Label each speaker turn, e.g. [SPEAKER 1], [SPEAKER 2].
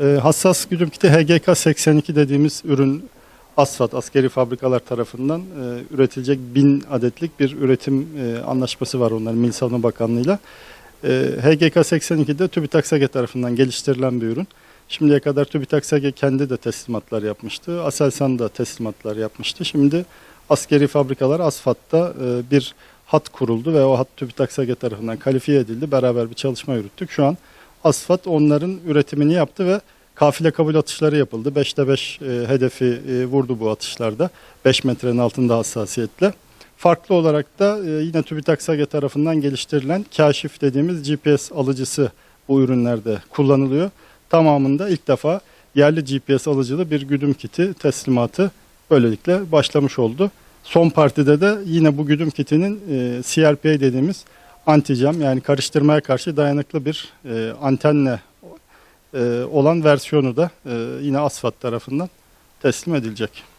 [SPEAKER 1] Ee, hassas güdüm kiti HGK 82 dediğimiz ürün asfalt askeri fabrikalar tarafından e, üretilecek 1000 adetlik bir üretim e, anlaşması var onların Milli Savunma Bakanlığı'yla. E, HGK 82 de TÜBİTAK SAGE tarafından geliştirilen bir ürün. Şimdiye kadar TÜBİTAK SAGE kendi de teslimatlar yapmıştı. Aselsan da teslimatlar yapmıştı. Şimdi askeri fabrikalar asfaltta e, bir hat kuruldu ve o hat TÜBİTAK SAGE tarafından kalifiye edildi. Beraber bir çalışma yürüttük. Şu an Asfat onların üretimini yaptı ve kafile kabul atışları yapıldı. 5'te 5 e, hedefi e, vurdu bu atışlarda. 5 metrenin altında hassasiyetle. Farklı olarak da e, yine TÜBİTAK SAGE tarafından geliştirilen kaşif dediğimiz GPS alıcısı bu ürünlerde kullanılıyor. Tamamında ilk defa yerli GPS alıcılı bir güdüm kiti teslimatı böylelikle başlamış oldu. Son partide de yine bu güdüm kitinin e, CRPA dediğimiz anticam yani karıştırmaya karşı dayanıklı bir e, antenle e, olan versiyonu da e, yine Asfat tarafından teslim edilecek.